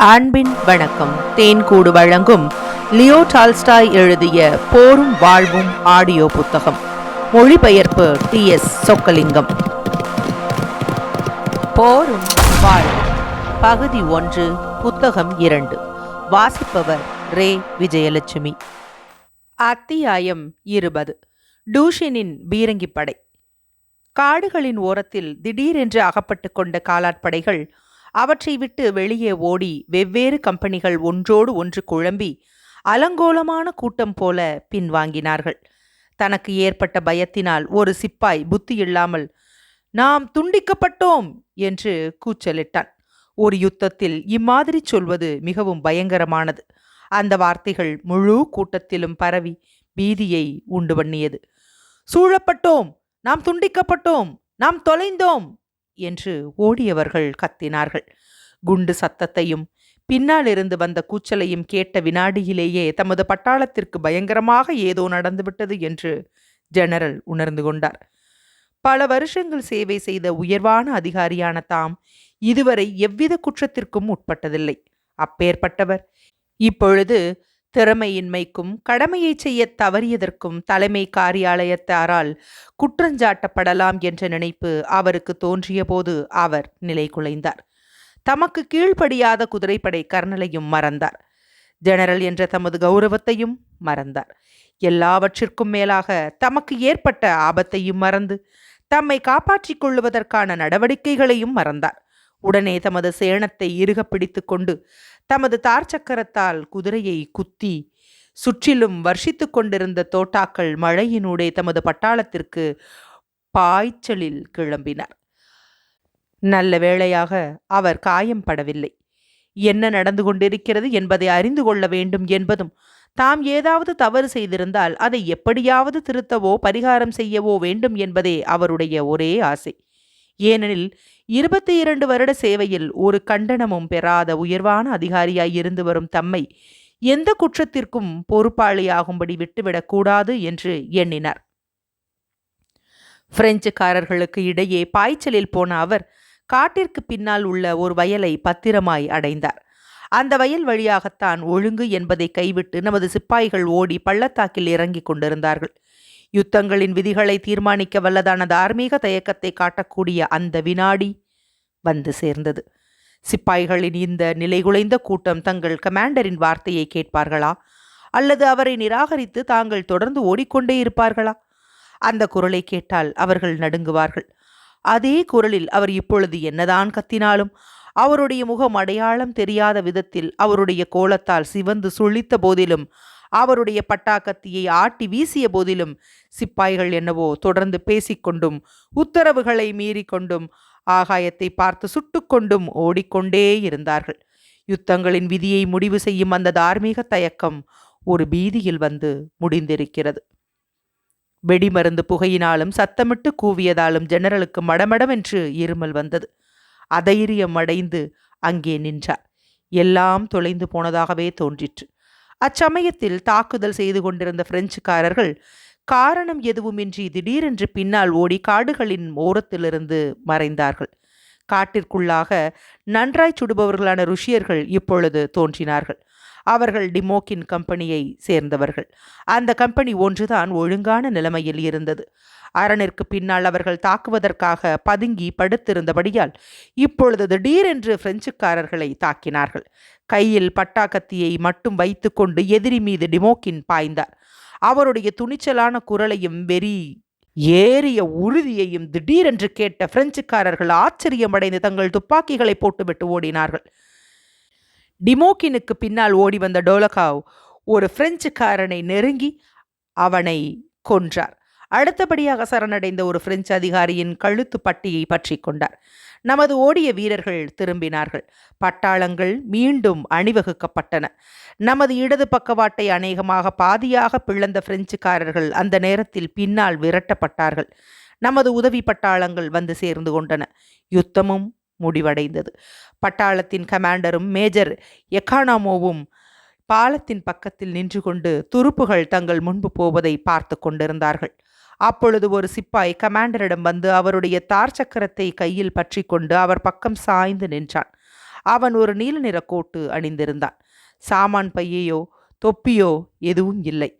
அன்பின் வணக்கம். தேன்கூடு வழங்கும் லியோ டால்ஸ்டாய் எழுதிய போரும் வாழ்வும் ஆடியோ புத்தகம். மொழிபெயர்ப்பு டி எஸ் சொக்கலிங்கம். போரும் வாழ்வும். பகுதி ஒன்று புத்தகம் இரண்டு. வாசிப்பவர் ரே. விஜயலட்சுமி. அத்தியாயம் இருபது. டூஷினின் பீரங்கிப் படை காடுகளின் ஓரத்தில் திடீரென்று அகப்பட்டு கொண்ட காலாட்படைகள் அவற்றை விட்டு வெளியே ஓடி வெவ்வேறு கம்பெனிகள் ஒன்றோடு ஒன்று குழம்பி அலங்கோலமான கூட்டம் போல பின்வாங்கினார்கள். தனக்கு ஏற்பட்ட பயத்தினால் ஒரு சிப்பாய் புத்தி இல்லாமல் நாம் துண்டிக்கப்பட்டோம் என்று கூச்சலிட்டான். ஒரு யுத்தத்தில் இம்மாதிரி சொல்வது மிகவும் பயங்கரமானது. அந்த வார்த்தைகள் முழு கூட்டத்திலும் பரவி பீதியை உண்டு பண்ணியது. சூழப்பட்டோம் நாம் துண்டிக்கப்பட்டோம் நாம் தொலைந்தோம் என்று ஓடியவர்கள் கத்தினார்கள். குண்டு சத்தத்தையும் பின்னாலிருந்து வந்த கூச்சலையும் கேட்ட வினாடியிலேயே தமது பட்டாளத்திற்கு பயங்கரமாக ஏதோ நடந்துவிட்டது என்று ஜெனரல் உணர்ந்து கொண்டார். பல வருஷங்கள் சேவை செய்த உயர்வான அதிகாரியான தாம் இதுவரை எவ்வித குற்றத்திற்கும் உட்பட்டதில்லை. அப்பேற்பட்டவர். இப்பொழுது திறமையின்மைக்கும் கடமையை செய்ய தவறியதற்கும் தலைமை காரியாலயத்தாரால் குற்றஞ்சாட்டப்படலாம் என்ற நினைப்பு அவருக்கு தோன்றியபோது அவர் நிலை குலைந்தார். தமக்கு கீழ்ப்படியாத குதிரைப்படை கர்னலையும் மறந்தார். ஜெனரல் என்ற தமது கௌரவத்தையும் மறந்தார். எல்லாவற்றிற்கும் மேலாக தமக்கு ஏற்பட்ட ஆபத்தையும் மறந்து தம்மை காப்பாற்றிக் கொள்ளுவதற்கான நடவடிக்கைகளையும் மறந்தார். உடனே தமது சேணத்தை இறுக பிடித்து கொண்டு தமது தார் சக்கரத்தால் குதிரையை குத்தி சுற்றிலும் வர்ஷித்து கொண்டிருந்த தோட்டாக்கள் மழையினூடே தமது பட்டாளத்திற்கு பாய்ச்சலில் கிளம்பினார். நல்ல வேளையாக அவர் காயம் படவில்லை. என்ன நடந்து கொண்டிருக்கிறது என்பதை அறிந்து கொள்ள வேண்டும் என்பதும் தாம் ஏதாவது தவறு செய்திருந்தால் அதை எப்படியாவது திருத்தவோ பரிகாரம் செய்யவோ வேண்டும் என்பதே அவருடைய ஒரே ஆசை. ஏனெனில் இருபத்தி இரண்டு வருட சேவையில் ஒரு கண்டனமும் பெறாத உயர்வான அதிகாரியாய் இருந்து வரும் தம்மை எந்த குற்றத்திற்கும் பொறுப்பாளியாகும்படி விட்டுவிடக்கூடாது என்று எண்ணினார். பிரெஞ்சுக்காரர்களுக்கு இடையே பாய்ச்சலில் போன அவர் காட்டிற்கு பின்னால் உள்ள ஒரு வயலை பத்திரமாய் அடைந்தார். அந்த வயல் வழியாகத்தான் ஒழுங்கு என்பதை கைவிட்டு நமது சிப்பாய்கள் ஓடி பள்ளத்தாக்கில் இறங்கிக் கொண்டிருந்தார்கள். யுத்தங்களின் விதிகளை தீர்மானிக்க வல்லதான தார்மீக தயக்கத்தை காட்டக்கூடிய அந்த வினாடி வந்து சேர்ந்தது. சிப்பாய்களின் இந்த நிலைகுலைந்த கூட்டம் தங்கள் கமாண்டரின் வார்த்தையை கேட்பார்களா? அல்லது அவரை நிராகரித்து தாங்கள் தொடர்ந்து ஓடிக்கொண்டே இருப்பார்களா? அந்த குரலை கேட்டால் அவர்கள் நடுங்குவார்கள். அதே குரலில் அவர் இப்பொழுது என்னதான் கத்தினாலும் அவருடைய முகம் அடையாளம் தெரியாத விதத்தில் அவருடைய கோலத்தால் சிவந்து சுழித்த போதிலும் அவருடைய பட்டாக்கத்தியை ஆட்டி வீசிய போதிலும் சிப்பாய்கள் என்னவோ தொடர்ந்து பேசிக்கொண்டும் உத்தரவுகளை மீறிக்கொண்டும் ஆகாயத்தை பார்த்து சுட்டுக்கொண்டும் ஓடிக்கொண்டே இருந்தார்கள். யுத்தங்களின் விதியை முடிவு செய்யும் அந்த தார்மீக தயக்கம் ஒரு பீதியில் வந்து முடிந்திருக்கிறது. வெடிமருந்து புகையினாலும் சத்தமிட்டு கூவியதாலும் ஜெனரலுக்கு மடமடவென்று இருமல் வந்தது. அதைரியம் அடைந்து அங்கே நின்றார். எல்லாம் தொலைந்து போனதாகவே தோன்றிற்று. அச்சமயத்தில் தாக்குதல் செய்து கொண்டிருந்த பிரெஞ்சுக்காரர்கள் காரணம் எதுவுமின்றி திடீரென்று பின்னால் ஓடி காடுகளின் ஓரத்திலிருந்து மறைந்தார்கள். காட்டிற்குள்ளாக நன்றாய் சுடுபவர்களான ருஷியர்கள் இப்பொழுது தோன்றினார்கள். அவர்கள் டிமோக்கின் கம்பெனியை சேர்ந்தவர்கள். அந்த கம்பெனி ஒன்றுதான் ஒழுங்கான நிலைமையில் இருந்தது. அரணிற்கு பின்னால் அவர்கள் தாக்குவதற்காக பதுங்கி படுத்திருந்தபடியால் இப்பொழுது திடீரென்று பிரெஞ்சுக்காரர்களை தாக்கினார்கள். கையில் பட்டாக்கத்தியை மட்டும் வைத்துக்கொண்டு எதிரி மீது டிமோக்கின் பாய்ந்தார். அவருடைய துணிச்சலான குரலையும் வெறி ஏறிய உறுதியையும் திடீரென்று கேட்ட பிரெஞ்சுக்காரர்கள் ஆச்சரியமடைந்து தங்கள் துப்பாக்கிகளை போட்டுவிட்டு ஓடினார்கள். டிமோக்கினுக்கு பின்னால் ஓடி வந்த டோலகாவ் ஒரு பிரெஞ்சுக்காரனை நெருங்கி அவனை கொன்றார். அடுத்தபடியாக சரணடைந்த ஒரு பிரெஞ்சு அதிகாரியின் கழுத்து பட்டியை பற்றி கொண்டார். நமது ஓடிய வீரர்கள் திரும்பினார்கள். பட்டாளங்கள் மீண்டும் அணிவகுக்கப்பட்டன. நமது இடது பக்கவாட்டை அநேகமாக பாதியாக பிளந்த பிரெஞ்சுக்காரர்கள் அந்த நேரத்தில் பின்னால் விரட்டப்பட்டார்கள். நமது உதவி பட்டாளங்கள் வந்து சேர்ந்து கொண்டன. யுத்தமும் முடிவடைந்தது. பட்டாளத்தின் கமாண்டரும் மேஜர் எக்கானாமோவும் பாலத்தின் பக்கத்தில் நின்று கொண்டு துருப்புகள் தங்கள் முன்பு போவதை பார்த்து கொண்டிருந்தார்கள். அப்பொழுது ஒரு சிப்பாய் கமாண்டரிடம் வந்து அவருடைய தார் சக்கரத்தை கையில் பற்றி கொண்டு அவர் பக்கம் சாய்ந்து நின்றான். அவன் ஒரு நீல நிற கோட்டு அணிந்திருந்தான். சாமான் பையையோ தொப்பியோ எதுவும் இல்லை.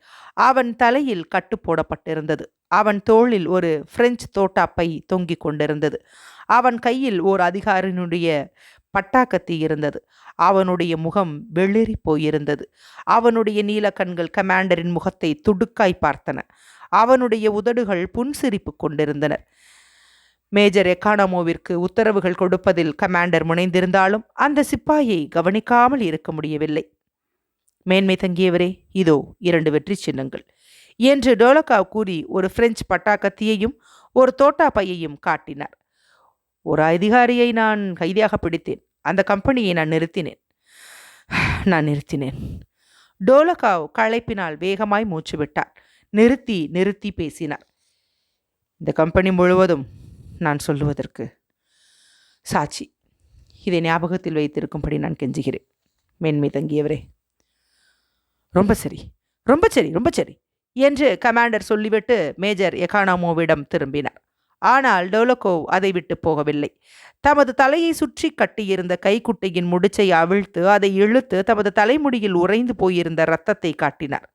அவன் தலையில் கட்டு போடப்பட்டிருந்தது. அவன் தோளில் ஒரு பிரெஞ்சு தோட்டாப்பை தொங்கிக் கொண்டிருந்தது. அவன் கையில் ஓர் அதிகாரினுடைய பட்டாக்கத்தி இருந்தது. அவனுடைய முகம் வெளிரி போயிருந்தது. அவனுடைய நீல கண்கள் கமாண்டரின் முகத்தை துடுக்காய் பார்த்தன. அவனுடைய உதடுகள் புன்சிரிப்பு கொண்டிருந்தனர் மேஜர் எக்கானமோவிற்கு உத்தரவுகள் கொடுப்பதில் கமாண்டர் முனைந்திருந்தாலும் அந்த சிப்பாயை கவனிக்காமல் இருக்க முடியவில்லை. மேன்மை தங்கியவரே இதோ இரண்டு வெற்றி சின்னங்கள். என்று டோலகாவ் கூறி ஒரு பிரெஞ்சு பட்டாக்கத்தியையும் ஒரு தோட்டா பையையும் காட்டினார். ஒரு அதிகாரியை நான் கைதியாக பிடித்தேன். அந்த கம்பெனியை நான் நிறுத்தினேன். நான் நிறுத்தினேன். டோலகாவ் களைப்பினால் வேகமாய் மூச்சு விட்டார் நிறுத்தி நிறுத்தி பேசினார். இந்த கம்பெனி முழுவதும் நான் சொல்லுவதற்கு சாட்சி. இதை ஞாபகத்தில் வைத்திருக்கும்படி நான் கெஞ்சுகிறேன். மேன்மை தங்கியவரே. ரொம்ப சரி ரொம்ப சரி ரொம்ப சரி என்று கமாண்டர் சொல்லிவிட்டு மேஜர் எகானாமோவிடம் திரும்பினார். ஆனால் டோலகோவ் அதை விட்டு போகவில்லை. தமது தலையை சுற்றி கட்டியிருந்த கைக்குட்டையின் முடிச்சை அவிழ்த்து அதை இழுத்து தமது தலைமுடியில் உறைந்து போயிருந்த இரத்தத்தை காட்டினார்.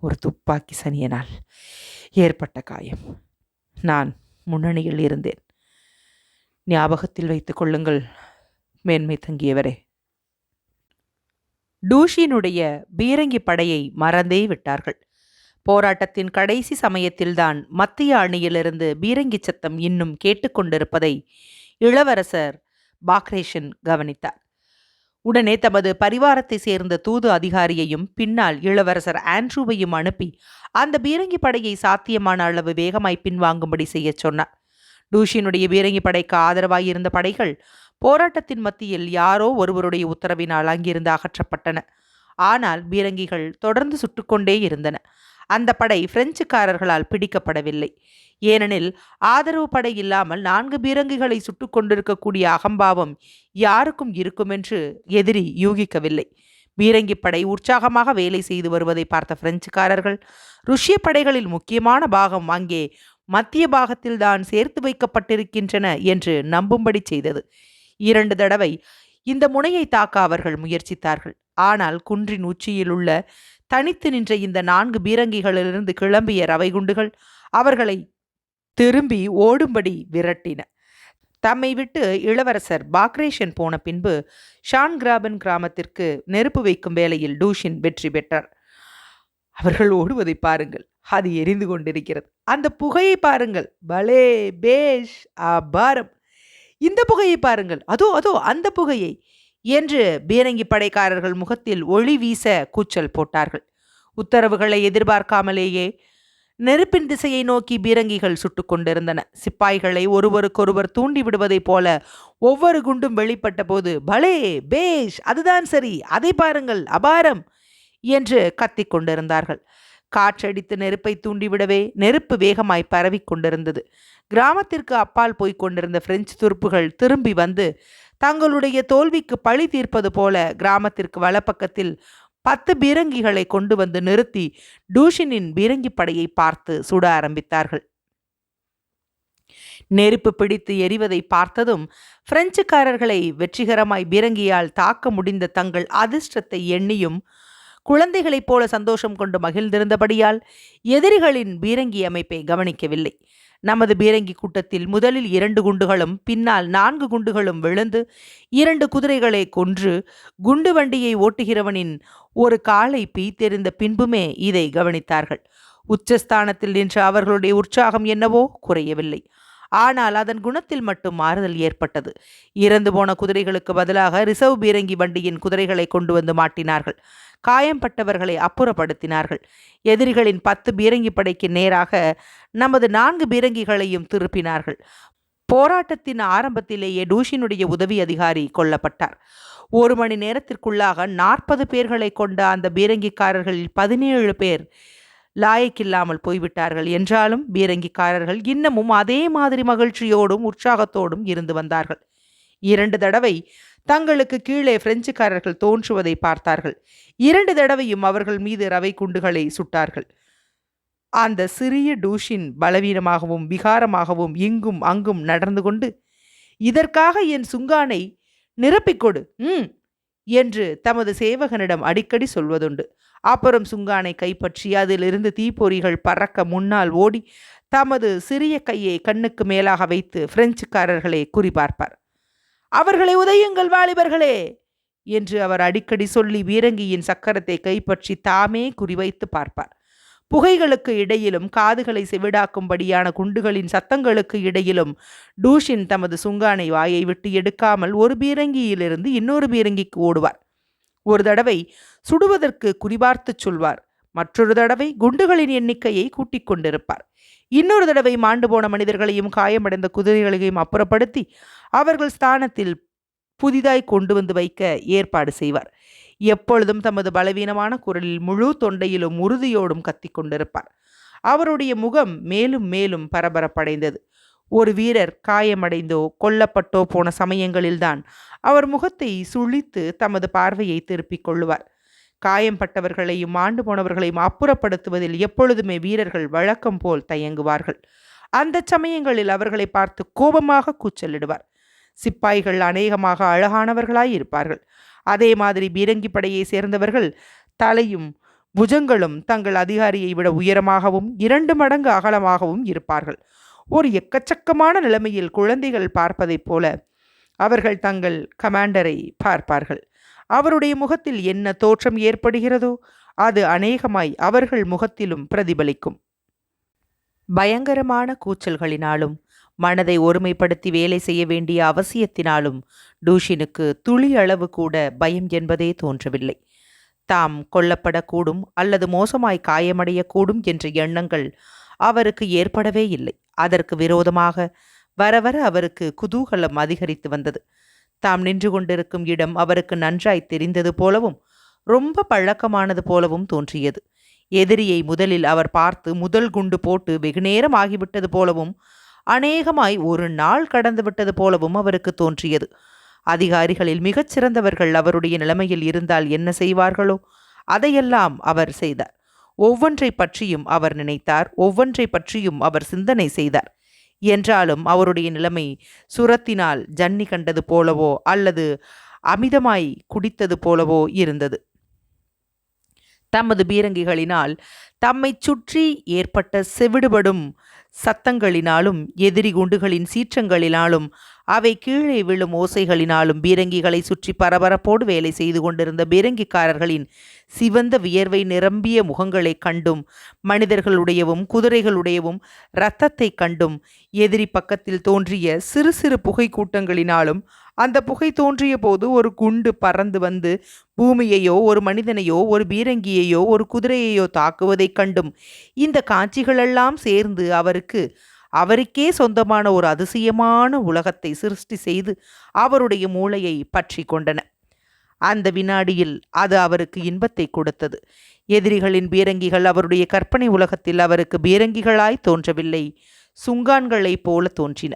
ஒரு துப்பாக்கி சனியனால் ஏற்பட்ட காயம். நான் முன்னணியில் இருந்தேன். ஞாபகத்தில் வைத்துக் கொள்ளுங்கள் மேன்மை தங்கியவரே. டூஷினுடைய பீரங்கி படையை மறந்தே விட்டார்கள். போராட்டத்தின் கடைசி சமயத்தில்தான் மத்திய அணியிலிருந்து பீரங்கி சத்தம் இன்னும் கேட்டுக்கொண்டிருப்பதை இளவரசர் பாக்ரேஷன் கவனித்தார். உடனே தமது பரிவாரத்தை சேர்ந்த தூது அதிகாரியையும் பின்னால் இளவரசர் ஆண்ட்ரூவையும் அனுப்பி அந்த பீரங்கி படையை சாத்தியமான அளவு வேகமாய் பின்வாங்கும்படி செய்யச் சொன்னார். டூஷினுடைய பீரங்கி படைக்கு ஆதரவாய் இருந்த படைகள் போராட்டத்தின் மத்தியில் யாரோ ஒருவருடைய உத்தரவினால் அங்கிருந்து அகற்றப்பட்டன. ஆனால் பீரங்கிகள் தொடர்ந்து சுட்டுக்கொண்டே இருந்தன. அந்த படை பிரெஞ்சுக்காரர்களால் பிடிக்கப்படவில்லை. ஏனெனில் ஆதரவு படை இல்லாமல் நான்கு பீரங்கிகளை சுட்டு கொண்டிருக்கக்கூடிய அகம்பாவம் யாருக்கும் இருக்குமென்று எதிரி யூகிக்கவில்லை. பீரங்கி படை உற்சாகமாக வேலை செய்து வருவதை பார்த்த பிரெஞ்சுக்காரர்கள் ருஷ்ய படைகளில் முக்கியமான பாகம் அங்கே மத்திய பாகத்தில்தான் சேர்த்து வைக்கப்பட்டிருக்கின்றன என்று நம்பும்படி செய்தது. இரண்டு தடவை இந்த முனையை தாக்க அவர்கள் முயற்சித்தார்கள். ஆனால் குன்றின் உச்சியில் உள்ள தனித்து நின்ற இந்த நான்கு பீரங்கிகளிலிருந்து கிளம்பிய ரவை குண்டுகள் அவர்களை திரும்பி ஓடும்படி விரட்டின. தம்மை விட்டு இளவரசர் பாக்ரேஷன் போன பின்பு ஷான் கிராபன் கிராமத்திற்கு நெருப்பு வைக்கும் வேளையில் டூஷின் வெற்றி பெற்றார். அவர்கள் ஓடுவதை பாருங்கள் அது எரிந்து கொண்டிருக்கிறது. அந்த புகையை பாருங்கள் பலே பேஷ் அபாரம். இந்த புகையை பாருங்கள் அதோ அதோ அந்த புகையை என்று பீரங்கி படைக்காரர்கள் முகத்தில் ஒளி வீச கூச்சல் போட்டார்கள். உத்தரவுகளை எதிர்பார்க்காமலேயே நெருப்பின் திசையை நோக்கி பீரங்கிகள் சுட்டு கொண்டிருந்தன. சிப்பாய்களை ஒருவருக்கொருவர் தூண்டி விடுவதைப் போல ஒவ்வொரு குண்டும் வெளிப்பட்ட போது பலே பேஷ் அதுதான் சரி அதை பாருங்கள் அபாரம்! என்று கத்திக் கொண்டிருந்தார்கள். காற்றடித்து நெருப்பை தூண்டிவிடவே நெருப்பு வேகமாய் பரவி கொண்டிருந்தது. கிராமத்திற்கு அப்பால் போய்க் கொண்டிருந்த பிரெஞ்சு துருப்புகள் திரும்பி வந்து தங்களுடைய தோல்விக்கு பழி தீர்ப்பது போல கிராமத்திற்கு வலப்பக்கத்தில் பத்து பீரங்கிகளை கொண்டு வந்து நிறுத்தி டூஷினின் பீரங்கி படையை பார்த்து சுட ஆரம்பித்தார்கள். நெருப்பு பிடித்து எரிவதை பார்த்ததும் பிரெஞ்சுக்காரர்களை வெற்றிகரமாய் பீரங்கியால் தாக்க முடிந்த தங்கள் அதிர்ஷ்டத்தை எண்ணியும் குழந்தைகளைப் போல சந்தோஷம் கொண்டு மகிழ்ந்திருந்தபடியால் எதிரிகளின் பீரங்கி அமைப்பை கவனிக்கவில்லை. நமது பீரங்கி கூட்டத்தில் முதலில் இரண்டு குண்டுகளும் பின்னால் நான்கு குண்டுகளும் விழுந்து இரண்டு குதிரைகளை கொன்று குண்டு வண்டியை ஓட்டுகிறவனின் ஒரு காலை பீத்தெறிந்த பின்புமே இதை கவனித்தார்கள். உச்சஸ்தானத்தில் நின்ற அவர்களுடைய உற்சாகம் என்னவோ குறையவில்லை. ஆனால் அதன் குணத்தில் மட்டும் மாறுதல் ஏற்பட்டது. இறந்து போன குதிரைகளுக்கு பதிலாக ரிசர்வ் பீரங்கி வண்டியின் குதிரைகளை கொண்டு வந்து மாட்டினார்கள். காயம்பட்டவர்களை அப்புறப்படுத்தினார்கள். எதிரிகளின் பத்து பீரங்கி படைக்கு நேராக நமது நான்கு பீரங்கிகளையும் திருப்பினார்கள். போராட்டத்தின் ஆரம்பத்திலேயே டூஷினுடைய உதவி அதிகாரி கொல்லப்பட்டார். ஒரு மணி நேரத்திற்குள்ளாக நாற்பது பேர்களை கொண்ட அந்த பீரங்கிக்காரர்களில் பதினேழு பேர் லாயக்கில்லாமல் போய்விட்டார்கள். என்றாலும் பீரங்கிக்காரர்கள் இன்னமும் அதே மாதிரி மகிழ்ச்சியோடும் உற்சாகத்தோடும் இருந்து வந்தார்கள். இரண்டு தடவை தங்களுக்கு கீழே பிரெஞ்சுக்காரர்கள் தோன்றுவதை பார்த்தார்கள். இரண்டு தடவையும் அவர்கள் மீது ரவை குண்டுகளை சுட்டார்கள். அந்த சிறிய டூஷின் பலவீனமாகவும் விகாரமாகவும் இங்கும் அங்கும் நடந்து கொண்டு இதற்காக என் சுங்கானை நிரப்பிக்கொடு ம் என்று தமது சேவகனிடம் அடிக்கடி சொல்வதுண்டு. அப்புறம் சுங்கானை கைப்பற்றி அதிலிருந்து தீப்பொறிகள் பறக்க முன்னால் ஓடி தமது சிறிய கையை கண்ணுக்கு மேலாக வைத்து பிரெஞ்சுக்காரர்களை குறிபார்ப்பார். அவர்களை உதயுங்கள் வாலிபர்களே என்று அவர் அடிக்கடி சொல்லி வீரங்கியின் சக்கரத்தை கைப்பற்றி தாமே குறிவைத்து பார்ப்பார். புகைகளுக்கு இடையிலும் காதுகளை செவிடாக்கும்படியான குண்டுகளின் சத்தங்களுக்கு இடையிலும் டூஷின் தமது சுங்கானை வாயை விட்டு எடுக்காமல் ஒரு பீரங்கியிலிருந்து இன்னொரு பீரங்கிக்கு ஓடுவார். ஒரு தடவை சுடுவதற்கு குறிபார்த்துச் சொல்வார் மற்றொரு தடவை குண்டுகளின் எண்ணிக்கையை கூட்டிக் கொண்டிருப்பார். இன்னொரு தடவை மாண்டு போன மனிதர்களையும் காயமடைந்த குதிரைகளையும் அப்புறப்படுத்தி அவர்கள் ஸ்தானத்தில் புதிதாய் கொண்டு வந்து வைக்க ஏற்பாடு செய்வார். எப்பொழுதும் தமது பலவீனமான குரலில் முழு தொண்டையிலும் உறுதியோடும் கத்திக் கொண்டிருப்பார். அவருடைய முகம் மேலும் மேலும் பரபரப்படைந்தது. ஒரு வீரர் காயமடைந்தோ கொல்லப்பட்டோ போன சமயங்களில்தான் அவர் முகத்தை சுழித்து தமது பார்வையை திருப்பிக் கொள்ளுவார். காயம்பட்டவர்களையும் ஆண்டு போனவர்களையும் அப்புறப்படுத்துவதில் எப்பொழுதுமே வீரர்கள் வழக்கம் போல் தயங்குவார்கள். அந்த சமயங்களில் அவர்களை பார்த்து கோபமாக கூச்சலிடுவார். சிப்பாய்கள் அநேகமாக அழகானவர்களாய் இருப்பார்கள். அதே மாதிரி பீரங்கி படையை சேர்ந்தவர்கள் தலையும் புஜங்களும் தங்கள் அதிகாரியை விட உயரமாகவும் இரண்டு மடங்கு அகலமாகவும் இருப்பார்கள். ஒரு எக்கச்சக்கமான நிலைமையில் குழந்தைகள் பார்ப்பதைப் போல அவர்கள் தங்கள் கமாண்டரை பார்ப்பார்கள். அவருடைய முகத்தில் என்ன தோற்றம் ஏற்படுகிறதோ அது அநேகமாய் அவர்கள் முகத்திலும் பிரதிபலிக்கும். பயங்கரமான கூச்சல்களினாலும் மனதை ஒருமைப்படுத்தி வேலை செய்ய வேண்டிய அவசியத்தினாலும் டூஷினுக்கு துளி அளவு கூட பயம் என்பதே தோன்றவில்லை. தாம் கொல்லப்படக்கூடும் அல்லது மோசமாய் காயமடையக்கூடும் என்ற எண்ணங்கள் அவருக்கு ஏற்படவே இல்லை. அதற்கு விரோதமாக வர வர அவருக்கு குதூகலம் அதிகரித்து வந்தது. தாம் நின்று கொண்டிருக்கும் இடம் அவருக்கு நன்றாய் தெரிந்தது போலவும் ரொம்ப பழக்கமானது போலவும் தோன்றியது. எதிரியை முதலில் அவர் பார்த்து முதல் குண்டு போட்டு வெகுநேரம் ஆகிவிட்டது போலவும் அநேகமாய் ஒரு நாள் கடந்து விட்டது போலவும் அவருக்கு தோன்றியது. அதிகாரிகளில் மிகச் சிறந்தவர்கள் அவருடைய நிலைமையில் இருந்தால் என்ன செய்வார்களோ அதையெல்லாம் அவர் செய்தார். ஒவ்வொன்றை பற்றியும் அவர் நினைத்தார் ஒவ்வொன்றை பற்றியும் அவர் சிந்தனை செய்தார். என்றாலும் அவருடைய நிலைமை சுரத்தினால் ஜன்னி கண்டது போலவோ அல்லது அமிதமாய் குடித்தது போலவோ இருந்தது. தமது பீரங்கிகளினால் தம்மை சுற்றி ஏற்பட்ட செவிடுபடும் சத்தங்களினாலும் எதிரி குண்டுகளின் சீற்றங்களினாலும் அவை கீழே விழும் ஓசைகளினாலும் பீரங்கிகளை சுற்றி பரபரப்போடு வேலை செய்து கொண்டிருந்த பீரங்கிக்காரர்களின் சிவந்த வியர்வை நிரம்பிய முகங்களைக் கண்டும் மனிதர்களுடையவும் குதிரைகளுடையவும் இரத்தத்தை கண்டும் எதிரி பக்கத்தில் தோன்றிய சிறு சிறு புகை கூட்டங்களினாலும் அந்த புகை தோன்றிய போது ஒரு குண்டு பறந்து வந்து பூமியையோ ஒரு மனிதனையோ ஒரு பீரங்கியையோ ஒரு குதிரையையோ தாக்குவதைக் கண்டும். இந்த காட்சிகளெல்லாம் சேர்ந்து அவருக்கு அவருக்கே சொந்தமான ஒரு அதிசயமான உலகத்தை சிருஷ்டி செய்து அவருடைய மூளையை பற்றி கொண்டன. அந்த வினாடியில் அது அவருக்கு இன்பத்தை கொடுத்தது. எதிரிகளின் பீரங்கிகள் அவருடைய கற்பனை உலகத்தில் அவருக்கு பீரங்கிகளாய் தோன்றவில்லை சுங்கான்களைப் போல தோன்றின.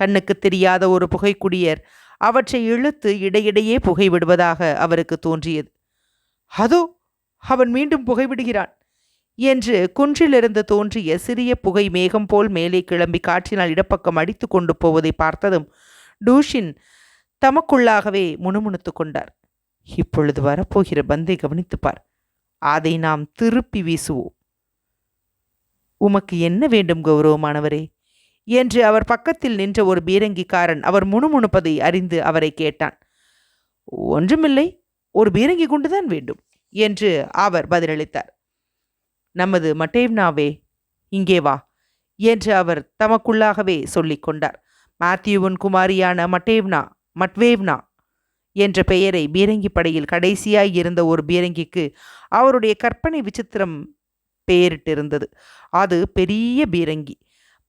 கண்ணுக்கு தெரியாத ஒரு புகைக்குடியர் அவற்றை இழுத்து இடையிடையே புகைவிடுவதாக அவருக்கு தோன்றியது. அதோ அவன் மீண்டும் புகைவிடுகிறான். என்று குன்றிலிருந்து தோன்றிய சிறிய புகை மேகம் போல் மேலே கிளம்பி காற்றினால் இடப்பக்கம் அடித்து கொண்டு போவதை பார்த்ததும் டூஷின் தமக்குள்ளாகவே முணுமுணுத்து கொண்டார். இப்பொழுது வரப்போகிற பந்தை கவனித்துப்பார் அதை நாம் திருப்பி வீசுவோம். உமக்கு என்ன வேண்டும் கௌரவமானவரே? என்று அவர் பக்கத்தில் நின்ற ஒரு பீரங்கிக்காரன் அவர் முணுமுணுப்பதை அறிந்து அவரை கேட்டான். ஒன்றுமில்லை ஒரு பீரங்கி குண்டுதான் வேண்டும் என்று அவர் பதிலளித்தார். நமது மட்டேவ்னாவே இங்கே வா என்று அவர் தமக்குள்ளாகவே சொல்லிக் கொண்டார். மாத்யூவின் குமாரியான மட்டேவ்னா மட்வேவ்னா என்ற பெயரை பீரங்கி படையில் கடைசியாய் இருந்த ஒரு பீரங்கிக்கு அவருடைய கற்பனை விசித்திரம் பெயரிட்டிருந்தது. அது பெரிய பீரங்கி.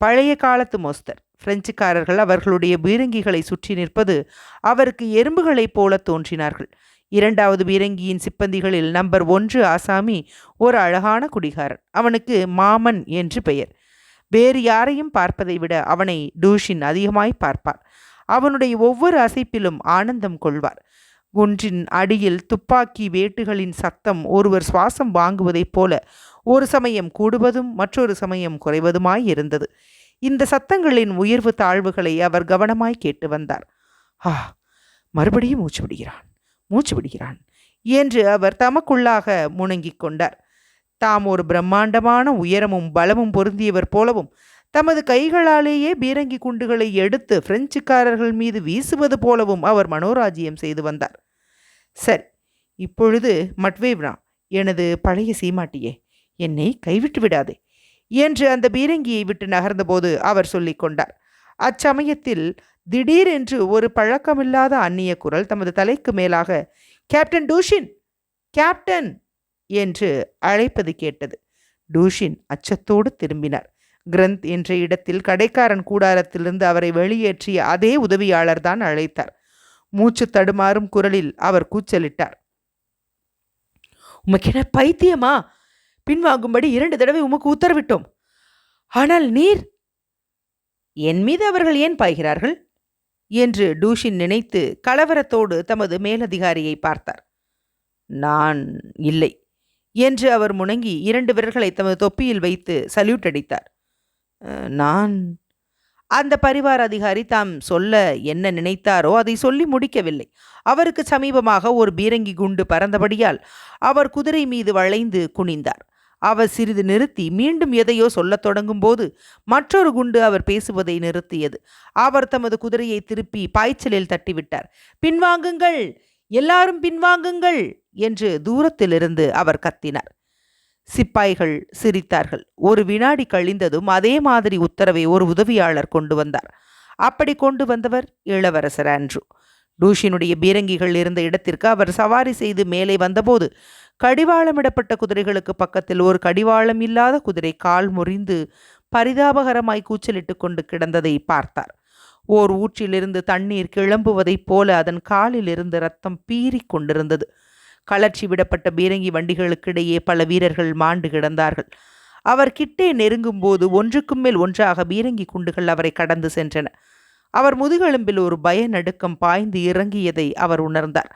பழைய காலத்து மோஸ்தர். பிரெஞ்சுக்காரர்கள் அவர்களுடைய பீரங்கிகளை சுற்றி நிற்பது அவருக்கு எறும்புகளைப் போல தோன்றினார்கள். இரண்டாவது பீரங்கியின் சிப்பந்திகளில் நம்பர் ஒன்று ஆசாமி ஒரு அழகான குடிகாரன் அவனுக்கு மாமன் என்று பெயர். வேறு யாரையும் பார்ப்பதை விட அவனை டூஷின் அதிகமாய் பார்ப்பார். அவனுடைய ஒவ்வொரு அசைப்பிலும் ஆனந்தம் கொள்வார். குன்றின் அடியில் துப்பாக்கி வேட்டுகளின் சத்தம் ஒருவர் சுவாசம் வாங்குவதைப் போல ஒரு சமயம் கூடுவதும் மற்றொரு சமயம் குறைவதுமாய் இருந்தது. இந்த சத்தங்களின் உயர்வு தாழ்வுகளை அவர் கவனமாய் கேட்டு வந்தார். ஆ மறுபடியும் மூச்சு விடுகிறான். மூச்சு விடுகிறான். என்று அவர் தமக்குள்ளாக முணங்கிக் கொண்டார். தாம் ஒரு பிரம்மாண்டமான உயரமும் பலமும் பொருந்தியவர் போலவும் தமது கைகளாலேயே பீரங்கி குண்டுகளை எடுத்து பிரெஞ்சுக்காரர்கள் மீது வீசுவது போலவும் அவர் மனோராஜ்யம் செய்து வந்தார். சரி இப்பொழுது மட்வேவ்னா எனது பழைய சீமாட்டியே என்னை கைவிட்டு விடாதே என்று அந்த பீரங்கியை விட்டு நகர்ந்தபோது அவர் சொல்லிக் கொண்டார். அச்சமயத்தில் திடீரென்று ஒரு பழக்கமில்லாத அந்நிய குரல் தமது தலைக்கு மேலாக கேப்டன் டூஷின் கேப்டன் என்று அழைப்பது கேட்டது. டூஷின் அச்சத்தோடு திரும்பினார். கிரந்த் என்ற இடத்தில் கடைக்காரன் கூடாரத்திலிருந்து அவரை வெளியேற்றிய அதே உதவியாளர் தான் அழைத்தார். மூச்சு தடுமாறும் குரலில் அவர் கூச்சலிட்டார். உமக்கென பைத்தியமா? பின்வாங்கும்படி இரண்டு தடவை உமக்கு உத்தரவிட்டோம். ஆனால் நீர் என் மீது அவர்கள் ஏன் பாய்கிறார்கள்? என்று டூஷின் நினைத்து கலவரத்தோடு தமது மேலதிகாரியை பார்த்தார். நான் இல்லை என்று அவர் முணங்கி இரண்டு விரல்களை தமது தொப்பியில் வைத்து சல்யூட் அடித்தார். நான்? அந்த பரிவார அதிகாரி தாம் சொல்ல என்ன நினைத்தாரோ அதை சொல்லி முடிக்கவில்லை. அவருக்கு சமீபமாக ஒரு பீரங்கி குண்டு பறந்தபடியால் அவர் குதிரை மீது வளைந்து குனிந்தார். அவர் சிறிது நிறுத்தி மீண்டும் எதையோ சொல்லத் தொடங்கும்போது மற்றொரு குண்டு அவர் பேசுவதை நிறுத்தியது. அவர் தமது குதிரையை திருப்பி பாய்ச்சலில் தட்டிவிட்டார். பின்வாங்குங்கள்! எல்லாரும் பின்வாங்குங்கள்! என்று தூரத்திலிருந்து அவர் கத்தினார். சிப்பாய்கள் சிரித்தார்கள். ஒரு வினாடி கழிந்ததும் அதே மாதிரி உத்தரவை ஒரு உதவியாளர் கொண்டு வந்தார். அப்படி கொண்டு வந்தவர் இளவரசர் ஆண்ட்ரூ. டூஷினுடைய பீரங்கிகள் இருந்த இடத்திற்கு அவர் சவாரி செய்து மேலே வந்தபோது கடிவாளமிடப்பட்ட குதிரைகளுக்கு பக்கத்தில் ஒரு கடிவாளம் இல்லாத குதிரை கால் முறிந்து பரிதாபகரமாய் கூச்சலிட்டு கொண்டு கிடந்ததை பார்த்தார். ஓர் ஊற்றிலிருந்து தண்ணீர் கிளம்புவதைப் போல அதன் காலில் இருந்து ரத்தம் பீறிக் கொண்டிருந்தது. கலர்ச்சி விடப்பட்ட பீரங்கி வண்டிகளுக்கிடையே பல வீரர்கள் மாண்டு கிடந்தார்கள். அவர் கிட்டே நெருங்கும்போது ஒன்றுக்கும் மேல் ஒன்றாக பீரங்கி குண்டுகள் அவரை கடந்து சென்றன. அவர் முதுகெலும்பில் ஒரு பய நடுக்கம் பாய்ந்து இறங்கியதை அவர் உணர்ந்தார்.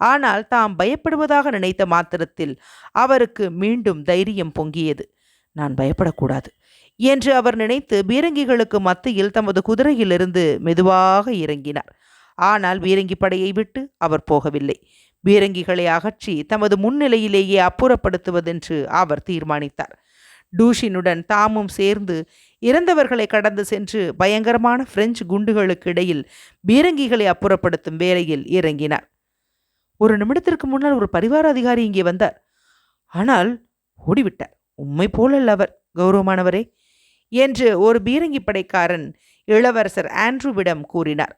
ஆனால் தாம் பயப்படுவதாக நினைத்த மாத்திரத்தில் அவருக்கு மீண்டும் தைரியம் பொங்கியது. நான் பயப்படக்கூடாது என்று அவர் நினைத்து பீரங்கிகளுக்கு மத்தியில் தமது குதிரையிலிருந்து மெதுவாக இறங்கினார். ஆனால் பீரங்கி படையை விட்டு அவர் போகவில்லை. பீரங்கிகளை அகற்றி தமது முன்னிலையிலேயே அப்புறப்படுத்துவதென்று அவர் தீர்மானித்தார். டூஷினுடன் தாமும் சேர்ந்து இறந்தவர்களை கடந்து சென்று பயங்கரமான பிரெஞ்சு குண்டுகளுக்கு இடையில் பீரங்கிகளை அப்புறப்படுத்தும் வேலையில் இறங்கினார். ஒரு நிமிடத்திற்கு முன்னால் ஒரு பரிவார அதிகாரி இங்கே வந்தார். ஆனால் ஓடிவிட்டார். உண்மை போலல்ல அவர் கௌரவமானவரே என்று ஒரு பீரங்கி படைக்காரன் இளவரசர் ஆண்ட்ரூவிடம் கூறினார்.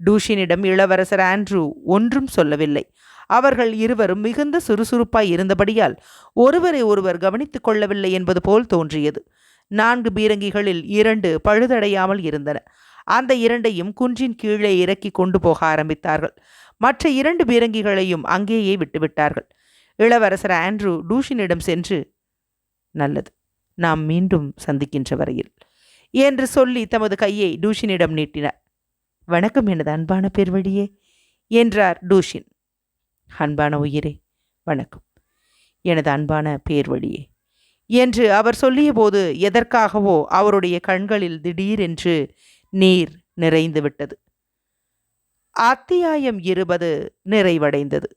டூஷினிடம் இளவரசர் ஆண்ட்ரூ ஒன்றும் சொல்லவில்லை. அவர்கள் இருவரும் மிகுந்த சுறுசுறுப்பாய் இருந்தபடியால் ஒருவரை ஒருவர் கவனித்துக் கொள்ளவில்லை என்பது போல் தோன்றியது. நான்கு பீரங்கிகளில் இரண்டு பழுதடையாமல் இருந்தன. அந்த இரண்டையும் குன்றின் கீழே இறக்கி கொண்டு போக ஆரம்பித்தார்கள். மற்ற இரண்டு பீரங்கிகளையும் அங்கேயே விட்டுவிட்டார்கள். இளவரசர் ஆண்ட்ரூ டூஷினிடம் சென்று நல்லது நாம் மீண்டும் சந்திக்கின்ற வரையில் என்று சொல்லி தமது கையை டூஷினிடம் நீட்டினார். வணக்கம் எனது அன்பான பேர்வழியே என்றார் டூஷின். அன்பான உயிரே வணக்கம். எனது அன்பான பேர்வழியே என்று அவர் சொல்லியபோது எதற்காகவோ அவருடைய கண்களில் திடீரென்று நீர் நிறைந்து விட்டது. அத்தியாயம் இருபது நிறைவடைந்தது.